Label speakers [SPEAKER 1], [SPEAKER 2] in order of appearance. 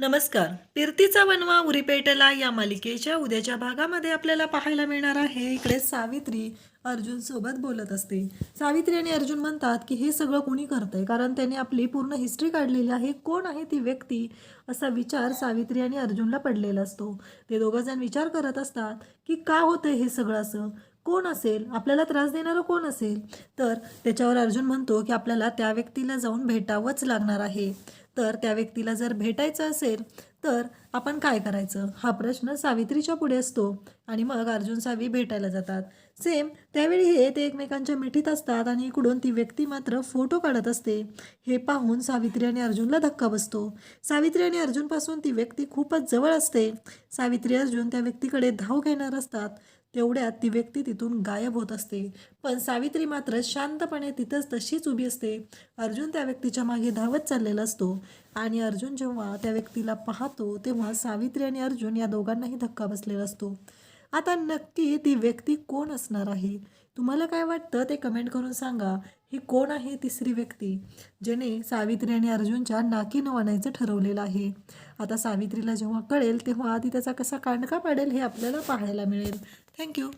[SPEAKER 1] नमस्कार. पिरतीचा वनवा उरीपेटला या मालिकेच्या उद्याच्या भागामध्ये आपल्याला पाहायला मिळणार आहे. इकडे सावित्री अर्जुन सोबत बोलत असते. सावित्री आणि अर्जुन म्हणतात की हे सगळं कोणी करतंय? कारण त्याने आपली पूर्ण हिस्ट्री काढलेली आहे. कोण आहे ती व्यक्ती? असा विचार सावित्री आणि अर्जुनला पडलेला असतो. ते दोघं जण विचार करत असतात की का होतंय हे सगळं असं? कोण असेल? आपल्याला त्रास देणारं कोण असेल? तर त्याच्यावर अर्जुन म्हणतो की आपल्याला त्या व्यक्तीला जाऊन भेटावंच लागणार आहे. तर त्या व्यक्तीला जर भेटायचं असेल तर आपण काय करायचं? हा प्रश्न सावित्रीच्या पुढे असतो आणि मग अर्जुन सावी भेटायला जातात. सेम त्यावेळी हे ते एकमेकांच्या मिठीत असतात आणि इकडून ती व्यक्ती मात्र फोटो काढत असते. हे पाहून सावित्री आणि अर्जुनला धक्का बसतो. सावित्री आणि अर्जुनपासून ती व्यक्ती खूपच जवळ असते. सावित्री अर्जुन त्या व्यक्तीकडे धाव घेणार असतात. तेवढ्यात ती व्यक्ती तिथून गायब होत असते. पण सावित्री मात्र शांतपणे तिथंच तशीच उभी असते. अर्जुन त्या व्यक्तीच्या मागे धावत चाललेला असतो. आणि अर्जुन जेव्हा त्या व्यक्तीला पाहतो तेव्हा सावित्री आणि अर्जुन या दोघांनाही धक्का बसलेला असतो. आता नक्की ती व्यक्ती कोण असणार आहे? तुम्हाला काय वाटतं? ते कमेंट करून सांगा. ही कोण आहे तिसरी व्यक्ती? ज्याने सावित्री आणि अर्जुनच्या नाकी नवानायचं ठरवलेलं आहे. आता सावित्रीला जेव्हा कळेल तेव्हा ती त्याचा कसा कांडका पाडेल हे आपल्याला पाहायला मिळेल. थँक्यू